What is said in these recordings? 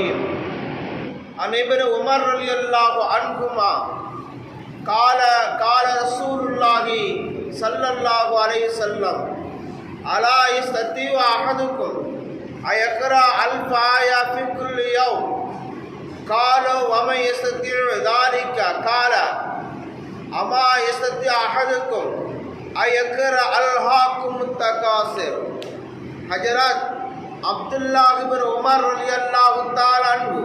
இப்ராஹிம் அனைவர் உமர் அலி அல்லாஹு அன்புமா கால கால ரசூலுல்லாஹி சல்லல்லாஹு அலை செல்லம் அலா இஸ் தத்தீவ் அகதுக்கும் அயக்ரா அல்ஃபாயா ஃபிக்குல் யவ் காலோ வம யஸ்தீவ் தாலிக்க கால அமா யஸ்தி அகதுக்கும் அயக்ரா அல்ஹாக்கும் தகாசிர் ஹஜரத் அப்துல்லாஹிபின் உமர் அலி அல்லாஹுத்தால் அன்பு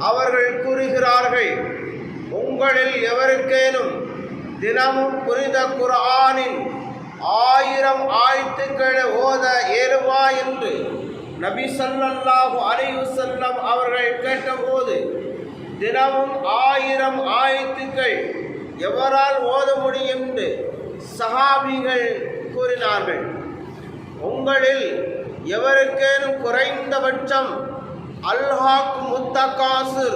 அவர்கள் கூறுகிறார்கள் உங்களில் எவருக்கேனும் தினமும் புனித குர்ஆனின் ஆயிரம் ஆயத்துக்களை ஓத ஏறுவா என்று நபி ஸல்லல்லாஹு அலைஹி செல்லம் அவர்கள் கேட்டபோது தினமும் ஆயிரம் ஆயத்துக்கள் எவரால் ஓத முடியும்? என்று சஹாபிகள் கூறினார்கள். உங்களில் எவருக்கேனும் குறைந்தபட்சம் அல்ஹாக் முத்தகாசு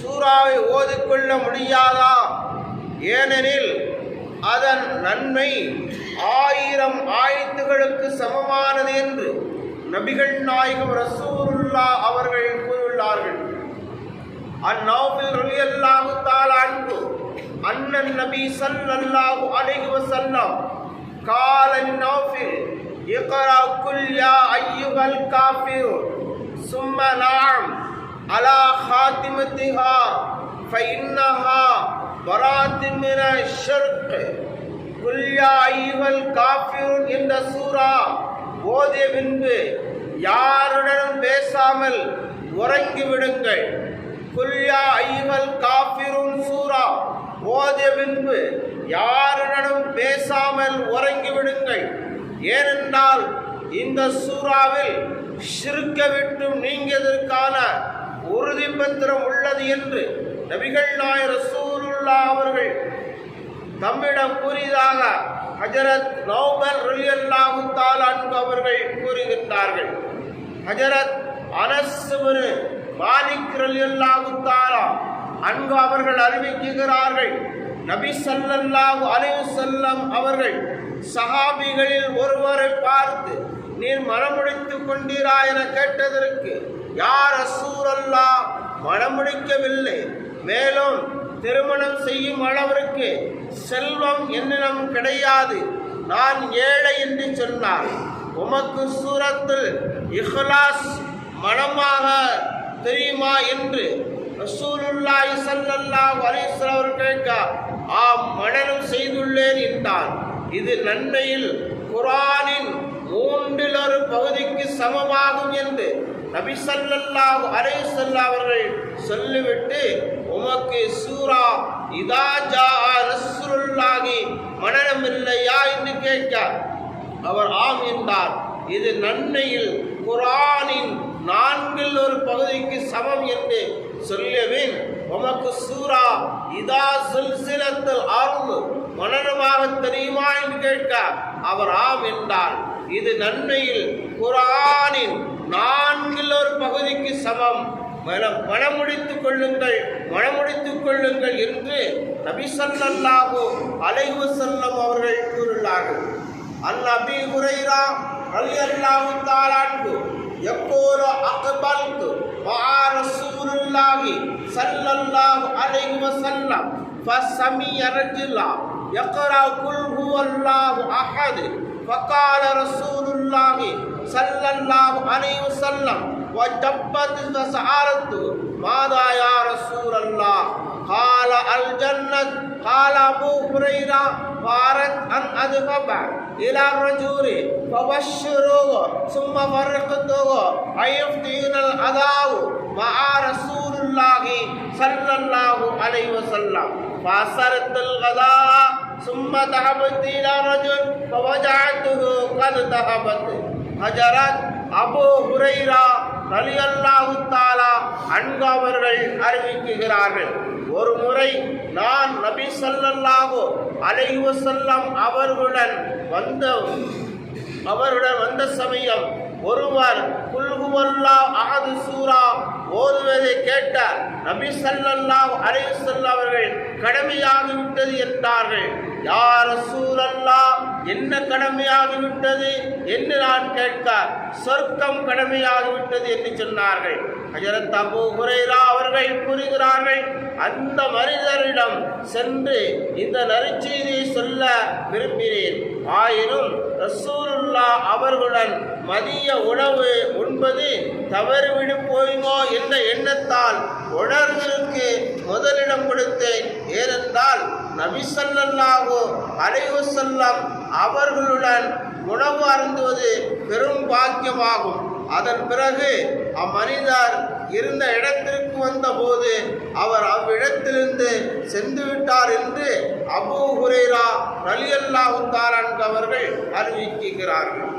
சூறாவை ஓதிக்கொள்ள முடியாதா? ஏனெனில் அதன் நன்மை ஆயிரம் ஆயிரத்துகளுக்கு சமமானது என்று நபிகள் நாயகம் ரசூருல்லா அவர்கள் கூறியுள்ளார்கள். அந்நாவில் ரலி அல்லாஹு தாலான்பு அண்ணன் நபி சல்லல்லாஹு அலைஹி வசல்லம் கால நாஃபில் இக்ரா ايها الكافرون ثم نعم على خاتمتها فانها براءة من الشرق قل يا ايها الكافرون என்ற சூரா ஓதிய பின்பு யாருடனும் பேசாமல் உறங்கி விடுங்கள் குல்யா ஐவல் காபிருன் சூரா ஓதிய பின்பு யாருடனும் பேசாமல் உறங்கி விடுங்கள் ஏனென்றால் இந்த சூறாவில் சிறுக்க விட்டும் நீங்கியதற்கான உறுதி பத்திரம் உள்ளது என்று நபிகள் நாயர் ரசூலுல்லா அவர்கள் தம்மிடம் கூறியதாக ஹஜரத் நௌபல் ரலியல்லாஹு அன்பு அவர்கள் கூறுகின்றார்கள். ஹஜரத் அனஸ் மாலிக் ரலியல்லாஹு அன்பு அவர்கள் அறிவிக்கிறார்கள். நபி சல்லல்லாஹு அலைவு செல்லம் அவர்கள் சஹாபிகளில் ஒருவரை பார்த்து நீர் மனமுடித்துக் கொண்டீரா என கேட்டதற்கு யார் அசூரல்லா? மனமுடிக்கவில்லை. மேலும் திருமணம் செய்யும் அளவிற்கு செல்வம் என்னிடம் கிடையாது. நான் ஏழை என்று சொன்னார். உமக்கு சூரத்தில் இஹ்லாஸ் மனமாக தெரியுமா என்று ரசூலுல்லாஹி ஸல்லல்லாஹு அலைஹி வஸல்லம் கேட்க ஆம் மனனம் செய்துள்ளேன் என்றார். இது நன்மையில் குரானின் மூன்றில் ஒரு பகுதிக்கு சமமாகும் என்று நபி ஸல்லல்லாஹு அலைஹி அவர்கள் சொல்லிவிட்டு உமக்கு சூரா இதா ஜா ரசூலுல்லாஹி மனனம் இல்லையா என்று கேட்க அவர் ஆம் என்றார். இது நன்மையில் குரானின் நான்கில் ஒரு பகுதிக்கு சமம் என்று சொல்லவின். உமக்கு சூரா இதா சில்சிலத்தில் ஆர்ந்து மனநமாக தெரியுமா? என்று கேட்க அவர் ஆம் என்றார். இது நன்மையில் குரானின் நான்கில் ஒரு பகுதிக்கு சமம். மனம் மனமுடித்துக் கொள்ளுங்கள் மனமுடித்துக் கொள்ளுங்கள் என்று நபிசல்லாஹோ அலைவு செல்லம் அவர்கள் கூறுள்ளார்கள் அல் நபி உரைரா ரவி அல்லாஹு தாராண்டு எப்போரோ அகபல்து ரசூலுல்லாஹி சல்லல்லாஹு அலைஹி வஸல்லம் ஃபசமிய ரஜுலா யக்ரா குல் ஹுவல்லாஹு அஹத். يقرا قل هو الله احد فقال رسول الله صلى الله عليه وسلم وجبت فسألت ماذا يا رسول الله قال الجنة قال أبو هريرة فأردت أن أذهب إلى الرجل فبشروه ثم فرقته أن يفتين الأذى مع رسول الله صلى الله عليه وسلم فأسرت الغداء ثم ذهبت إلى رجل فوجعته قد ذهبت ஹஜரத் அபு ஹுரைரா ரலியல்லாஹு தாலா அன்கு அவர்கள் அறிவிக்குகிறார்கள் ஒரு முறை நான் நபி ஸல்லல்லாஹு அலைஹி வஸல்லம் அவர்களுடன் வந்த அவருடன் வந்த சமயம் ஒருவர் குல்குவல்லா அகது சூரா ஓதுவதை கேட்டார். நபி சல்லல்லாஹ் அலைஹி வஸல்லம் அவர்கள் கடமையாகிவிட்டது என்றார்கள். யார் சூரல்லா என்ன கடமையாகிவிட்டது என்று நான் கேட்க சொர்க்கம் கடமையாகிவிட்டது என்று சொன்னார்கள். ஹஜரத் அபு ஹுரைரா அவர்கள் கூறுகிறார்கள் அந்த மனிதரிடம் சென்று இந்த நற்செய்தியை சொல்ல விரும்பினேன் ஆயினும் ரசூலுல்லா அவர்களுடன் மதிய உணவு உண்பது தவறுவிடு போயுமோ என்ற எண்ணத்தால் உணர்விற்கு முதலிடம் கொடுத்தேன். ஏனென்றால் நபி ஸல்லல்லாஹு செல்லம் அவர்களுடன் உணவு அருந்துவது பெரும் பாக்கியமாகும். அதன் பிறகு அம்மனிதர் இருந்த இடத்திற்கு வந்தபோது அவர் அவ்விடத்திலிருந்து சென்று விட்டார் என்று அபு ஹுரேரா ரலியல்லா தாலான் அவர்கள் அறிவிக்கிறார்கள்.